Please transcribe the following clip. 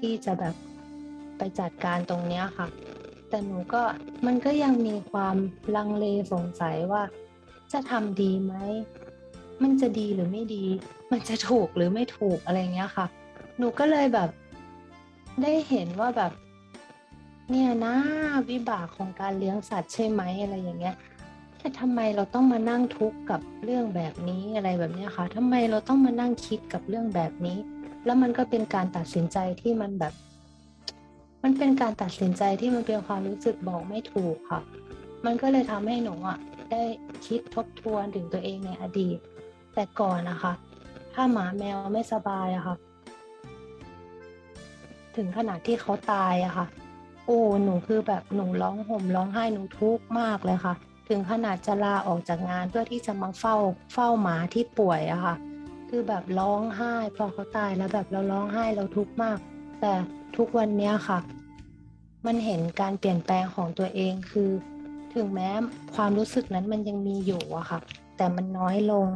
ที่จะแบบไปจัดการตรงเนี้ยค่ะ แต่หนูก็มันก็ยังมีความลังเลสงสัยว่า จะทำดีไหม มันจะดีหรือไม่ดี มันจะถูกหรือไม่ถูกอะไรเงี้ยค่ะ หนูก็เลยแบบได้เห็นว่าแบบ เนี่ยนะวิบากของการเลี้ยงสัตว์ใช่ไหมอะไรอย่างเงี้ยแต่ทำไมเราต้องมานั่งทุกข์กับเรื่องแบบนี้อะไรแบบเนี้ยค่ะทำไมเราต้องมานั่งคิดกับเรื่องแบบนี้ แล้วมันก็เป็นการตัดสินใจที่มันแบบ มันเป็นการตัดสินใจที่มันเป็นความรู้สึกบอกไม่ถูกค่ะ มันก็เลยทำให้หนูอะได้คิดทบทวนถึงตัวเองในอดีต แต่ก่อนนะคะ ถ้าหมาแมวไม่สบายอะค่ะ ถึงขนาดที่เขาตายอะค่ะ โอ้หนูคือแบบหนูร้องห่มร้องไห้หนูทุกข์มากเลยค่ะ ถึงขนาดจะลาออกจากงานเพื่อที่จะมาเฝ้าเฝ้าหมาที่ป่วยอะค่ะ คือแบบร้องไห้ พอเขาตายแล้วแบบเราร้องไห้เราทุกข์มาก แต่ทุกวันเนี้ยค่ะ มันเห็นการเปลี่ยนแปลงของตัวเองคือ ถึงแม้ความรู้สึกนั้นมันยังมีอยู่อะค่ะ แต่มันน้อยลง